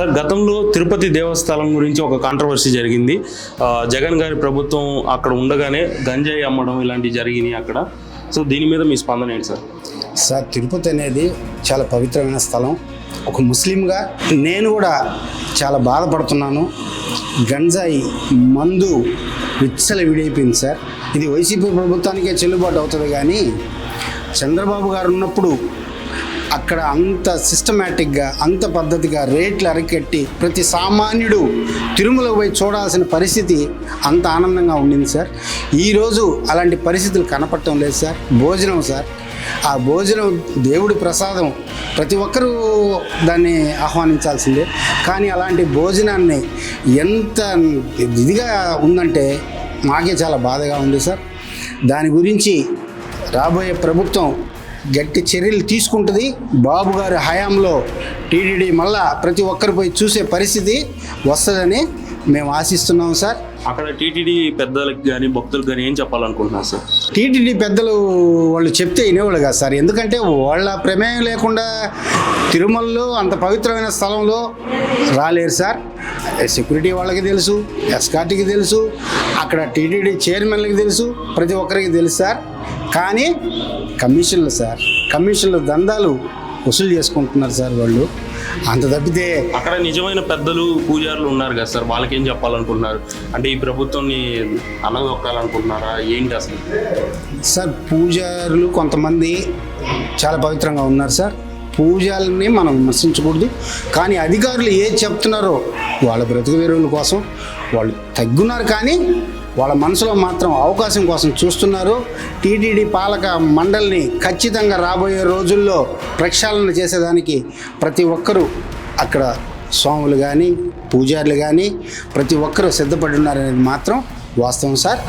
Sir గతంలో తిరుపతి దేవస్థానం గురించి ఒక కాంట్రవర్సీ జరిగింది. జగన్ గారి ప్రభుత్వం అక్కడ ఉండగానే గంజాయి అమ్మడం ఇలాంటివి జరిగినాయి అక్కడ. సో దీని మీద మీ స్పందన ఏంటి సార్? సార్ తిరుపతి అనేది చాలా పవిత్రమైన స్థలం. ఒక ముస్లింగా నేను కూడా చాలా బాధపడుతున్నాను. గంజాయి మందు విచ్చల విడైపోయింది సార్. ఇది వైసీపీ ప్రభుత్వానికే చెల్లుబాటు అవుతుంది కానీ చంద్రబాబు గారు ఉన్నప్పుడు అక్కడ అంత సిస్టమేటిక్గా అంత పద్ధతిగా రేట్లు అరకెట్టి ప్రతి సామాన్యుడు తిరుమల పోయి చూడాల్సిన పరిస్థితి అంత ఆనందంగా ఉండింది సార్. ఈరోజు అలాంటి పరిస్థితులు కనపడటం లేదు సార్. భోజనం సార్. ఆ భోజనం దేవుడి ప్రసాదం ప్రతి ఒక్కరూ దాన్ని ఆహ్వానించాల్సిందే. కానీ అలాంటి భోజనాన్ని ఎంత ఇదిగా ఉందంటే మాకే చాలా బాధగా ఉంది సార్. దాని గురించి రాబోయే ప్రభుత్వం గట్టి చర్యలు తీసుకుంటుంది. బాబు గారి హయాంలో టీడీడీ మళ్ళా ప్రతి ఒక్కరిపై పోయి చూసే పరిస్థితి వస్తుందని మేము ఆశిస్తున్నాం సార్. అక్కడ టీటీడీ పెద్దలకు కానీ భక్తులకు కానీ ఏం చెప్పాలనుకుంటున్నారు సార్? టీటీడీ పెద్దలు వాళ్ళు చెప్తే వినేవాళ్ళు కాదు సార్. ఎందుకంటే వాళ్ళ ప్రమేయం లేకుండా తిరుమలలో అంత పవిత్రమైన స్థలంలో రాలేరు సార్. సెక్యూరిటీ వాళ్ళకి తెలుసు ఎస్కార్టీకి తెలుసు అక్కడ టీటీడీ చైర్మన్లకి తెలుసు ప్రతి ఒక్కరికి తెలుసు సార్. కానీ కమిషన్లు సార్ కమిషన్లు దందాలు వసూలు చేసుకుంటున్నారు సార్ వాళ్ళు. అంత తప్పితే అక్కడ నిజమైన పెద్దలు పూజారులు ఉన్నారు కదా సార్ వాళ్ళకి ఏం చెప్పాలనుకుంటున్నారు? అంటే ఈ ప్రభుత్వాన్ని అనగదొక్కాలనుకుంటున్నారా ఏంటి అసలు? సార్ పూజారులు కొంతమంది చాలా పవిత్రంగా ఉన్నారు సార్. పూజల్ని మనం విమర్శించకూడదు. కానీ అధికారులు ఏది చెప్తున్నారో వాళ్ళ బ్రతుకు వేరువుల కోసం వాళ్ళు తగ్గున్నారు కానీ వాళ్ళ మనసులో మాత్రం అవకాశం కోసం చూస్తున్నారు. టీటీడీ పాలక మండలిని ఖచ్చితంగా రాబోయే రోజుల్లో ప్రక్షాళన చేసేదానికి ప్రతి ఒక్కరూ అక్కడ స్వాములు కానీ పూజారులు కానీ ప్రతి ఒక్కరూ సిద్ధపడి ఉన్నారనేది మాత్రం వాస్తవం సార్.